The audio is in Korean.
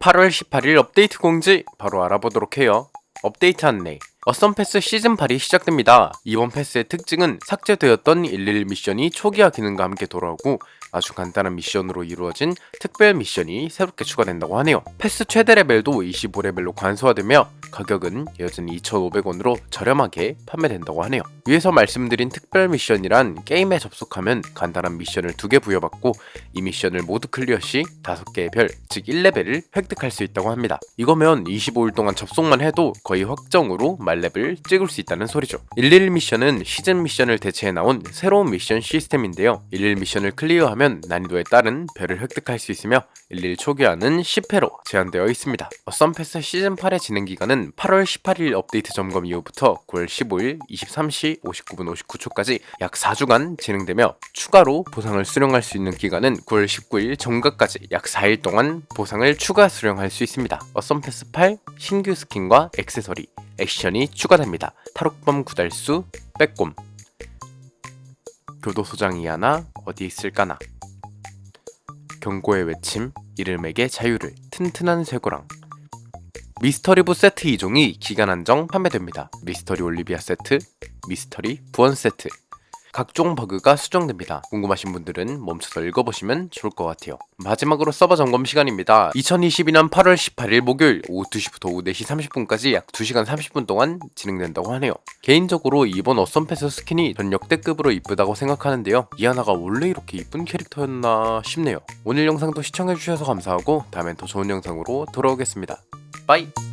8월 18일 업데이트 공지 바로 알아보도록 해요. 업데이트 안내. 어썸 패스 시즌 8이 시작됩니다. 이번 패스의 특징은 삭제되었던 11 미션이 초기화 기능과 함께 돌아오고 아주 간단한 미션으로 이루어진 특별 미션이 새롭게 추가된다고 하네요. 패스 최대 레벨도 25레벨로 관소화되며 가격은 여전히 2,500원으로 저렴하게 판매된다고 하네요. 위에서 말씀드린 특별 미션이란 게임에 접속하면 간단한 미션을 두개 부여받고 이 미션을 모두 클리어 시 5개의 별, 즉 1레벨을 획득할 수 있다고 합니다. 이거면 25일 동안 접속만 해도 거의 확정으로 말렙을 찍을 수 있다는 소리죠. 11 미션은 시즌 미션을 대체해 나온 새로운 미션 시스템인데요. 11 미션을 클리어하면 난이도에 따른 별을 획득할 수 있으며 11 초기화는 10회로 제한되어 있습니다. 어썸패스 시즌 8의 진행 기간은 8월 18일 업데이트 점검 이후부터 9월 15일 23시 59분 59초까지 약 4주간 진행되며 추가로 보상을 수령할 수 있는 기간은 9월 19일 정각까지 약 4일 동안 보상을 추가 수령할 수 있습니다. 어썸 패스 8 신규 스킨과 액세서리, 액션이 추가됩니다. 탈옥범 구달수, 빼꼼 교도소장 이 하나 어디 있을까나 경고의 외침, 이름에게 자유를, 튼튼한 쇠고랑 미스터리부 세트 2종이 기간 한정 판매됩니다. 미스터리 올리비아 세트, 미스터리 부원 세트 각종 버그가 수정됩니다. 궁금하신 분들은 멈춰서 읽어보시면 좋을 것 같아요. 마지막으로 서버 점검 시간입니다. 2022년 8월 18일 목요일 오후 2시부터 오후 4시 30분까지 약 2시간 30분 동안 진행된다고 하네요. 개인적으로 이번 어썸 패스 스킨이 전 역대급으로 이쁘다고 생각하는데요. 이하나가 원래 이렇게 이쁜 캐릭터였나 싶네요. 오늘 영상도 시청해주셔서 감사하고 다음엔 더 좋은 영상으로 돌아오겠습니다. 빠이!